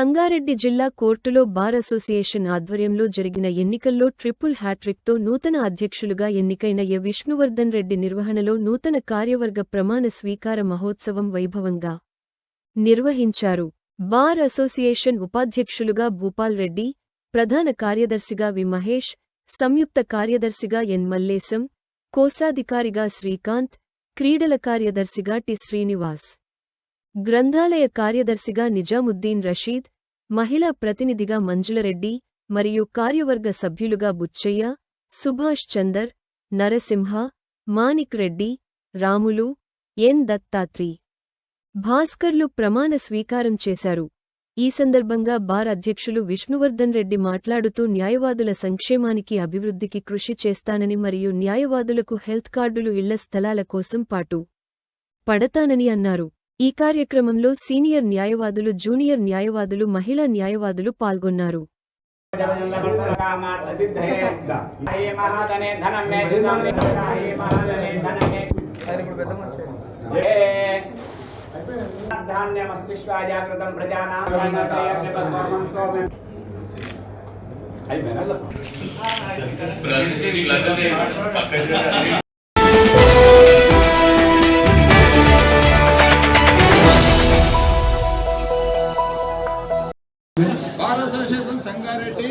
సంగారెడ్డి జిల్లా కోర్టులో bar association ఆధ్వర్యంలో జరిగిన ఎన్నికల్లో ట్రిపుల్ హ్యాట్రిక్తో నూతన అధ్యక్షులుగా ఎన్నికైన ఎ. విష్ణువర్ధన్ రెడ్డి నిర్వహణలో నూతన కార్యవర్గ ప్రమాణ స్వీకార మహోత్సవం వైభవంగా నిర్వహించారు. బార్ అసోసియేషన్ ఉపాధ్యక్షులుగా భూపాల్ రెడ్డి ప్రధాన కార్యదర్శిగా వి. మహేష్ సంయుక్త కార్యదర్శిగా ఎన్. మల్లేశం కోశాధికారిగా శ్రీకాంత్ క్రీడల కార్యదర్శిగా టి. శ్రీనివాస్. గ్రంథాలయ కార్యదర్శిగా నిజాముద్దీన్ రషీద్ మహిళా ప్రతినిధిగా మంజులరెడ్డి మరియు కార్యవర్గ సభ్యులుగా బుచ్చయ్య సుభాష్ చందర్ నరసింహ మాణిక్ రెడ్డి రాములు ఎన్ దత్తాత్రి. భాస్కర్లు ప్రమాణ స్వీకారం చేశారు. ఈ సందర్భంగా బార్ అధ్యక్షులు విష్ణువర్ధన్ రెడ్డి మాట్లాడుతూ న్యాయవాదుల సంక్షేమానికి అభివృద్ధికి కృషి చేస్తానని మరియు న్యాయవాదులకు హెల్త్ కార్డులు ఇళ్ళ స్థలాల కోసం పాటు పడతానని అన్నారు. ఈ కార్యక్రమంలో సీనియర్ న్యాయవాదులు జూనియర్ న్యాయవాదులు మహిళా న్యాయవాదులు పాల్గొన్నారు. అయిపోయినా సంగారెడ్డి.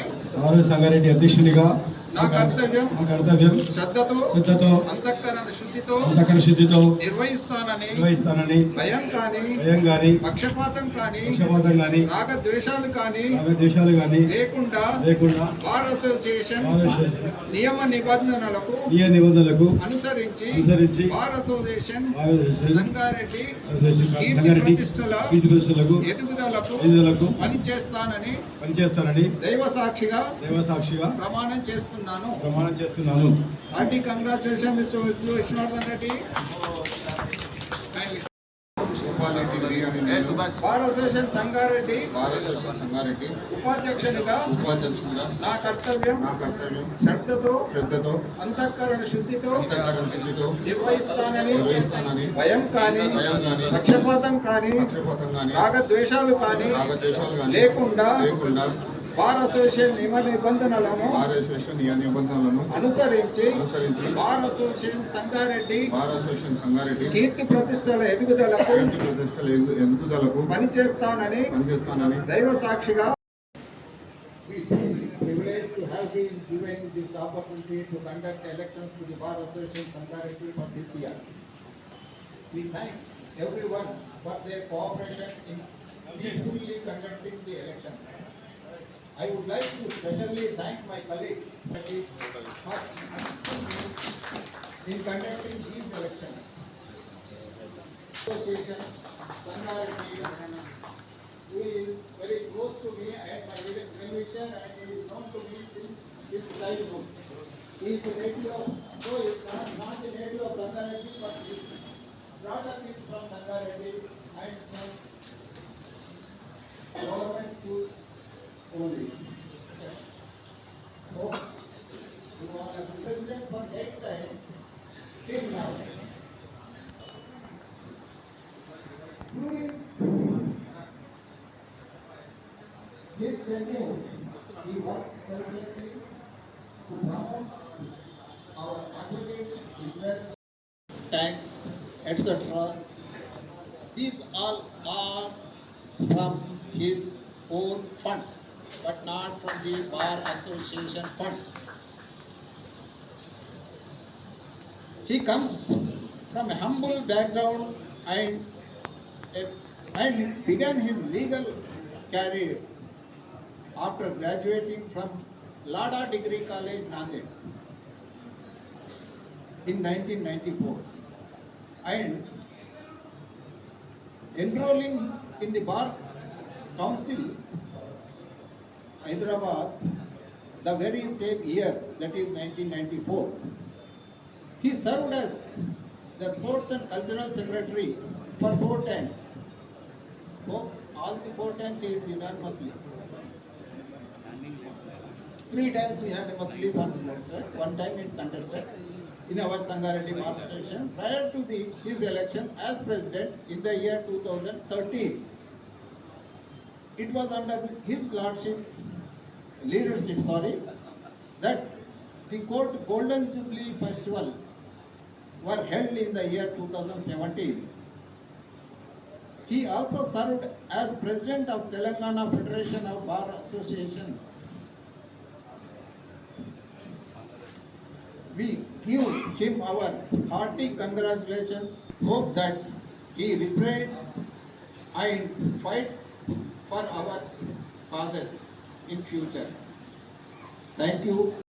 సంగారెడ్డి అధ్యక్షునిగా నా కర్తవ్యం నా కర్తవ్యం శ్రద్ధతో శ్రద్ధతో అంతఃకరణ శుద్ధితో నిర్వహిస్తానని నిర్వహిస్తానని భయం కానీ భయం గాని పక్షపాతం కానీ పక్షపాతం రాగ ద్వేషాలు కానీ లేకుండా లేకుండా బార్ అసోసియేషన్ నియమ నిబంధనలకు నిబంధనలకు అనుసరించి అనుసరించి బార్ అసోసియేషన్ సంగారెడ్డి సంగారెడ్డి ప్రతిష్టల కీర్తి ప్రతిష్టలకు ఎదుగుదలకు ఎదుగుదలకు పనిచేస్తానని పనిచేస్తానని దైవ సాక్షిగా దైవ సాక్షిగా ప్రమాణం చేస్తున్నాను. ప్రమాణం చేస్తున్నాను. Hearty congratulation mister Vishnuvardhan Reddy. Bar association Sangareddy. భారతదేశం సంగారెడ్డి. ఉపాధ్యక్షునిగా ఉపాధ్యక్షులుగా నా కర్తవ్యం నా కర్తవ్యం. శ్రద్ధతో శ్రద్ధతో. అంతఃకరణ శుద్ధితో అంతఃకరణ శుద్ధితో. నిర్వహిస్తానని నిర్వహిస్తానని. భయం కానీ భయం కానీ. పక్షపాతం కానీ పక్షపాతం కానీ. రాగద్వేషాలు కానీ రాగద్వేషాలు కానీ. లేకుండా లేకుండా బార్ అసోసియేషన్ నియమ నిబంధనలను భారతదేశం నియ నిబంధనలను అనుసరించి అనుసరించి బార్ అసోసియేషన్ సంగారెడ్డి భారతదేశం సంగారెడ్డి కీర్తి ప్రతిష్టల ఎదుగుదలకు కీర్తి ప్రతిష్టల ఎదు- ఎదుగుదలకు పనిచేస్తానని పనిచేస్తానని దైవ సాక్షిగా privileged to have been given this opportunity to conduct elections to the Bar Association Sangareddy for this year. We thank everyone for their cooperation in peacefully conducting the elections. I would like to specially thank my colleagues in conducting these elections. Association who is very close to me and my well-wisher and he is known to me since his childhood. He is the native of, though he is not, not the native of Sangareddy, but his brought up is from Sangareddy and from government schools etc. These all are from his own funds, but not from the Bar Association funds. He comes from a humble background and, eh, and began his legal career after graduating from Lada Degree College, Nanded in 1994 and enrolling in the Bar Council, Hyderabad, the very same year, that is 1994. He served as the Sports and Cultural Secretary for four times. Oh, all the four times he is unanimously. Three times unanimously was elected, one time he is contested in our Sangareddy Association prior to the, his election as president in the year 2013. it was under his lordship, leadership, sorry, that the court Golden Jubilee Festival were held in the year 2017. He also served as president of Telangana Federation of Bar Association. We give him our hearty congratulations. Hope that he refrain and fight for our causes in future. Thank you.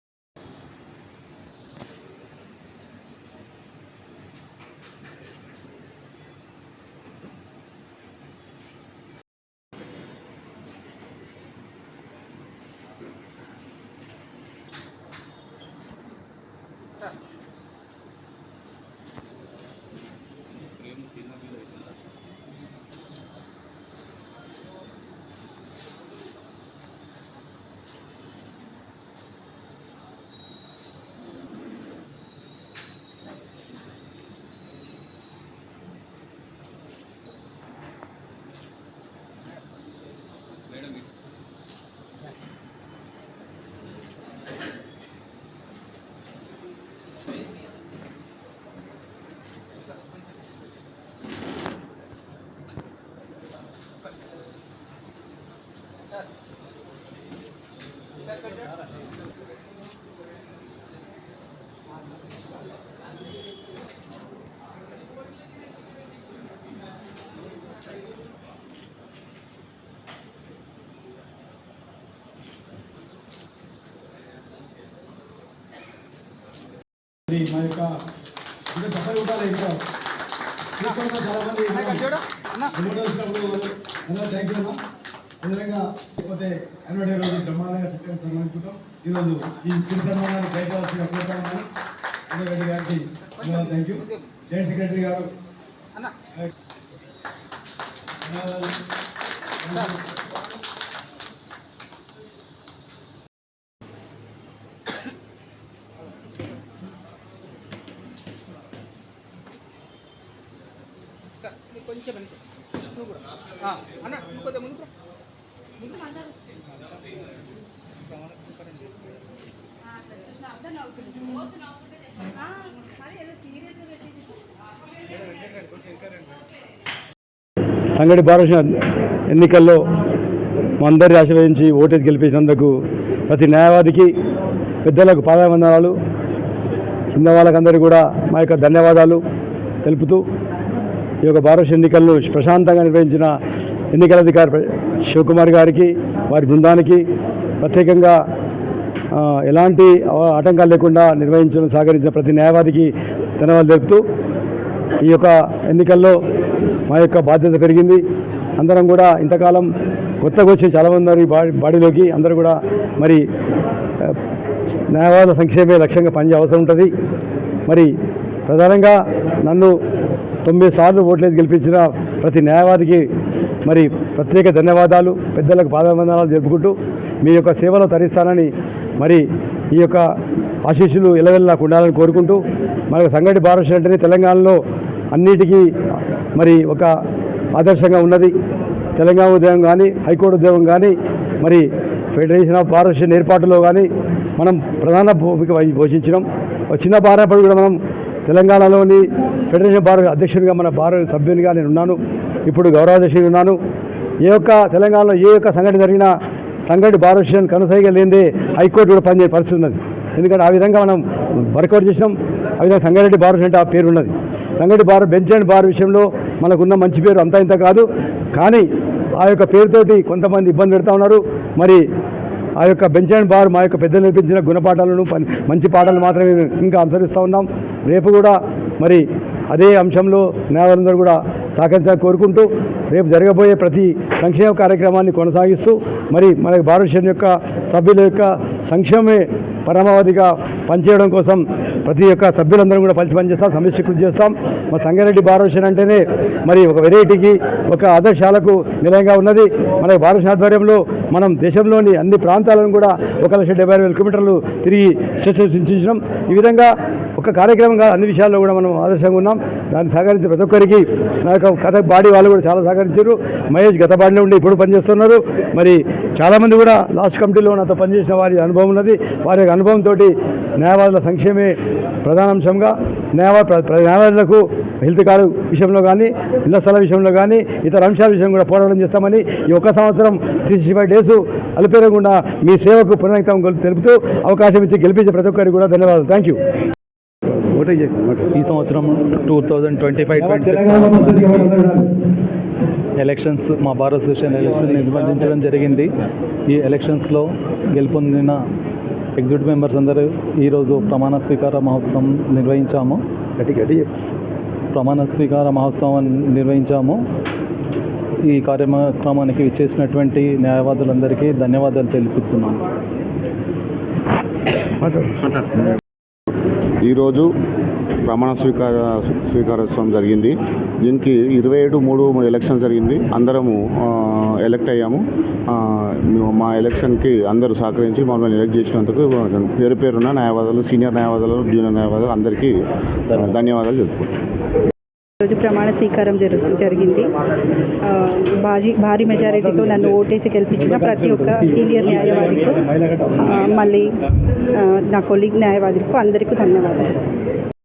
మా యొక్క ఇంకా అన్న thank you అన్న. అదేవిధంగా లేకపోతే ఎన్నో రోజు బ్రహ్మాండంగా సత్యం సన్మానించుకుంటాం ఈరోజు ఈ కోరుతామని రెడ్డి గారికి థ్యాంక్ యూ జాయింట్ సెక్రటరీ గారు. సార్ మీరు కొంచెం. నువ్వు కూడా. ఆ, అన్న నువ్వు ముందుకు. సంగటి భారత ఎన్నికల్లో మా అందరి ఆశీర్వదించి ఓటేసి గెలిపించినందుకు ప్రతి న్యాయవాదికి పెద్దలకు పాదావందనాలు చిన్న వాళ్ళకందరికీ కూడా మా యొక్క ధన్యవాదాలు తెలుపుతూ ఈ యొక్క భారత ఎన్నికలను ప్రశాంతంగా నిర్వహించిన ఎన్నికల అధికారి శివకుమార్ గారికి వారి బృందానికి ప్రత్యేకంగా ఎలాంటి ఆటంకాలు లేకుండా నిర్వహించడం సహకరించిన ప్రతి న్యాయవాదికి ధన్యవాదాలు తెలుపుతూ ఈ యొక్క ఎన్నికల్లో మా యొక్క బాధ్యత పెరిగింది. అందరం కూడా ఇంతకాలం కొత్తగా వచ్చి చాలామంది ఉన్నారు బాడీ బాడీలోకి. అందరూ కూడా మరి న్యాయవాద సంక్షేమే లక్ష్యంగా పనిచే అవసరం ఉంటుంది. మరి ప్రధానంగా నన్ను తొమ్మిది సార్లు ఓట్లేదు గెలిపించిన ప్రతి న్యాయవాదికి మరి ప్రత్యేక ధన్యవాదాలు పెద్దలకు పాదవందనాలు జరుపుకుంటూ మీ యొక్క సేవలో తరిస్తానని మరి ఈ యొక్క ఆశీస్సులు ఇలవెల్ల నాకు ఉండాలని కోరుకుంటూ మనకు సంగటి భారత అంటేనే తెలంగాణలో అన్నిటికీ మరి ఒక ఆదర్శంగా ఉన్నది. తెలంగాణ ఉద్యమం కానీ హైకోర్టు ఉద్యమం కానీ మరి ఫెడరేషన్ ఆఫ్ బార్ ఏర్పాటులో కానీ మనం ప్రధాన భూమిక పోషించినాం చిన్న బారపడి కూడా మనం తెలంగాణలోని ఫెడరేషన్ బార్ అధ్యక్షుడిగా మన బార్ సభ్యునిగా నేను ఉన్నాను. ఇప్పుడు గౌరవాధ్యక్షుడిగా ఉన్నాను. ఏ యొక్క తెలంగాణలో ఏ యొక్క సంఘటన జరిగినా సంఘటి బార్ అసోసియేషన్ కనుసైగా లేనిదే హైకోర్టు కూడా పనిచేయ పరిస్థితి ఉన్నది. ఎందుకంటే ఆ విధంగా మనం వర్కౌట్ చేసినాం. ఆ విధంగా సంగారెడ్డి బార్ అంటే ఆ పేరు ఉన్నది. Sangareddy bar bench and bar విషయంలో మనకున్న మంచి పేరు అంతా ఇంత కాదు. కానీ ఆ యొక్క పేరుతోటి కొంతమంది ఇబ్బంది పెడతా ఉన్నారు. మరి ఆ యొక్క బెంచ్ అండ్ బార్ మా యొక్క పెద్దలు నేర్పించిన గుణపాఠాలను మంచి పాఠాలు మాత్రమే ఇంకా అనుసరిస్తూ ఉన్నాం. రేపు కూడా మరి అదే అంశంలో న్యాయవాదులందరూ కూడా సహకరించాలని కోరుకుంటూ రేపు జరగబోయే ప్రతి సంక్షేమ కార్యక్రమాన్ని కొనసాగిస్తూ మరి మన భారతదేశం యొక్క సభ్యుల యొక్క సంక్షేమే పరమావధిగా పనిచేయడం కోసం ప్రతి ఒక్క సభ్యులందరం కూడా కలిసి పనిచేస్తాం సమస్య కృషి చేస్తాం. మా సంగారెడ్డి భారతదేశం అంటేనే మరి ఒక వెరైటీకి ఒక ఆదర్శాలకు నిలయంగా ఉన్నది. మన భారతదేశ ఆధ్వర్యంలో మనం దేశంలోని అన్ని ప్రాంతాలను కూడా ఒక లక్ష డెబ్బై వేల కిలోమీటర్లు తిరిగి సృష్టించినాం. ఈ విధంగా ఒక కార్యక్రమంగా అన్ని విషయాల్లో కూడా మనం ఆదర్శంగా ఉన్నాం. దాన్ని సహకరించిన ప్రతి ఒక్కరికి నా యొక్క కథ బాడీ వాళ్ళు కూడా చాలా సహకరించారు. మహేష్ గత బాడీలో ఉండి ఇప్పుడు పనిచేస్తున్నారు. మరి చాలామంది కూడా లాస్ట్ కమిటీలో నాతో పనిచేసిన వారి అనుభవం ఉన్నది. వారి యొక్క అనుభవంతో న్యాయవాదుల సంక్షేమే ప్రధానాంశంగా న్యాయవాద న్యాయవాదులకు హెల్త్ కార్డు విషయంలో కానీ ఇళ్ళ స్థల విషయంలో కానీ ఇతర అంశాల విషయం కూడా పోరాటం చేస్తామని ఈ ఒక్క సంవత్సరం త్రీ సిక్స్టీ ఫైవ్ డేస్ అల్పేరకుండా మీ సేవకు పునరుక్తం తెలుపుతూ అవకాశం ఇచ్చి గెలిపించే ప్రతి ఒక్కరికి కూడా ధన్యవాదాలు. థ్యాంక్ ఓటే ఈ సంవత్సరం two thousand twenty five twenty elections మా బార్ అసోసియేషన్ ఎలక్షన్ నిర్వహించడం జరిగింది. ఈ ఎలక్షన్స్లో గెలుపొందిన ఎగ్జిక్యూటివ్ మెంబర్స్ అందరూ ఈరోజు ప్రమాణ స్వీకార మహోత్సవం నిర్వహించాము. ప్రమాణ స్వీకార మహోత్సవం నిర్వహించాము. ఈ కార్యక్రమానికి ఇచ్చేసినటువంటి న్యాయవాదులందరికీ ధన్యవాదాలు తెలుపుతున్నాను. ఈరోజు ప్రమాణ స్వీకార స్వీకారోత్సవం జరిగింది. దీనికి ఇరవై ఏడు మూడు ఎలక్షన్ జరిగింది. అందరము ఎలెక్ట్ ఎలక్ట్ అయ్యాము. మా ఎలక్షన్కి అందరూ సహకరించి మమ్మల్ని ఎలక్ట్ చేసినందుకు పేరు పేరున్న న్యాయవాదులు సీనియర్ న్యాయవాదులు జూనియర్ న్యాయవాదులు అందరికీ ధన్యవాదాలు తెలుపుకుంటున్నాను రోజు ప్రమాణ స్వీకారం జరుగు జరిగింది. భారీ భారీ మెజారిటీతో నన్ను ఓటేసి గెలిపించిన ప్రతి ఒక్క సీనియర్ న్యాయవాదికు మళ్ళీ నా కొలీగ్ న్యాయవాదికు అందరికీ ధన్యవాదాలు.